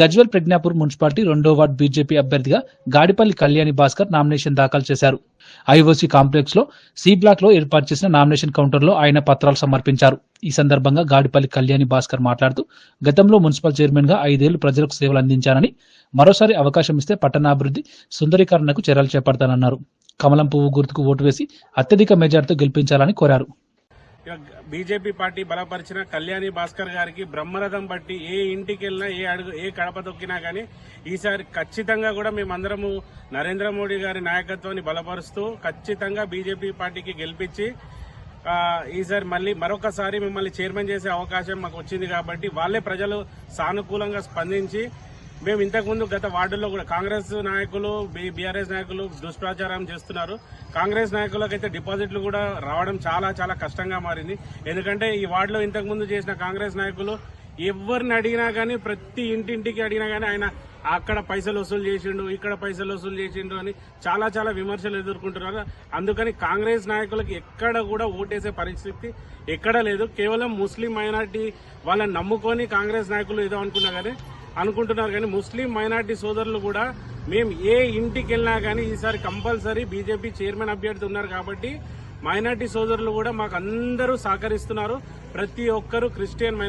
Gajwel Prajnapur municipality రెండో ward BJP అభ్యర్థిగా Gadipalli Kalyani Bhaskar nomination దాఖలు చేశారు. ఐఓసీ కాంప్లెక్స్లో సి బ్లాక్లో ఏర్పాటు చేసిన నామినేషన్ కౌంటర్లో ఆయన పత్రాలు సమర్పించారు. ఈ సందర్భంగా గాడిపల్లి కళ్యాణి భాస్కర్ మాట్లాడుతూ గతంలో మున్సిపల్ చైర్మన్గా ఐదేళ్ళు ప్రజలకు సేవలు అందించానని మరోసారి అవకాశం ఇస్తే పట్టణాభివృద్ధి సుందరీకరణకు చర్యలు చేపడతానన్నారు. కమలం పువ్వు గుర్తుకు ఓటు వేసి అత్యధిక మెజార్టీతో గెలిపించాలని కోరారు. బీజేపీ పార్టీ బలపరిచిన కళ్యాణి భాస్కర్ గారికి బ్రహ్మరథం బట్టి ఏ ఇంటికి వెళ్ళినా ఏ అడుగు ఏ కడప తొక్కినా కానీ ఈసారి ఖచ్చితంగా కూడా మేమందరము నరేంద్ర మోడీ గారి నాయకత్వాన్ని బలపరుస్తూ ఖచ్చితంగా బీజేపీ పార్టీకి గెలిపించి ఈసారి మళ్ళీ మరొకసారి మిమ్మల్ని చైర్మన్ చేసే అవకాశం మాకు వచ్చింది కాబట్టి వాళ్ళే ప్రజలు సానుకూలంగా స్పందించి మేము ఇంతకుముందు గత వార్డుల్లో కూడా కాంగ్రెస్ నాయకులు బీఆర్ఎస్ నాయకులు దుష్ప్రచారం చేస్తున్నారు. కాంగ్రెస్ నాయకులకైతే డిపాజిట్లు కూడా రావడం చాలా చాలా కష్టంగా మారింది. ఎందుకంటే ఈ వార్డులో ఇంతకుముందు చేసిన కాంగ్రెస్ నాయకులు ఎవరిని అడిగినా కానీ ప్రతి ఇంటింటికి అడిగినా కానీ ఆయన అక్కడ పైసలు వసూలు చేసిండు ఇక్కడ పైసలు వసూలు చేసిండు అని చాలా చాలా విమర్శలు ఎదుర్కొంటున్నారు. అందుకని కాంగ్రెస్ నాయకులకు ఎక్కడ కూడా ఓటేసే పరిస్థితి ఎక్కడ లేదు. కేవలం ముస్లిం మైనార్టీ వాళ్ళని నమ్ముకొని కాంగ్రెస్ నాయకులు ఏదో అనుకున్నా కానీ అనుకుంటున్నారు కానీ ముస్లిం మైనార్టీ సోదరులు కూడా మేము ఏ ఇంటికి వెళ్ళినా కానీ ఈసారి కంపల్సరీ బీజేపీ చైర్మన్ అభ్యర్థి ఉన్నారు కాబట్టి మైనార్టీ సోదరులు కూడా మాకు అందరూ సహకరిస్తున్నారు. ప్రతి ఒక్కరూ క్రిస్టియన్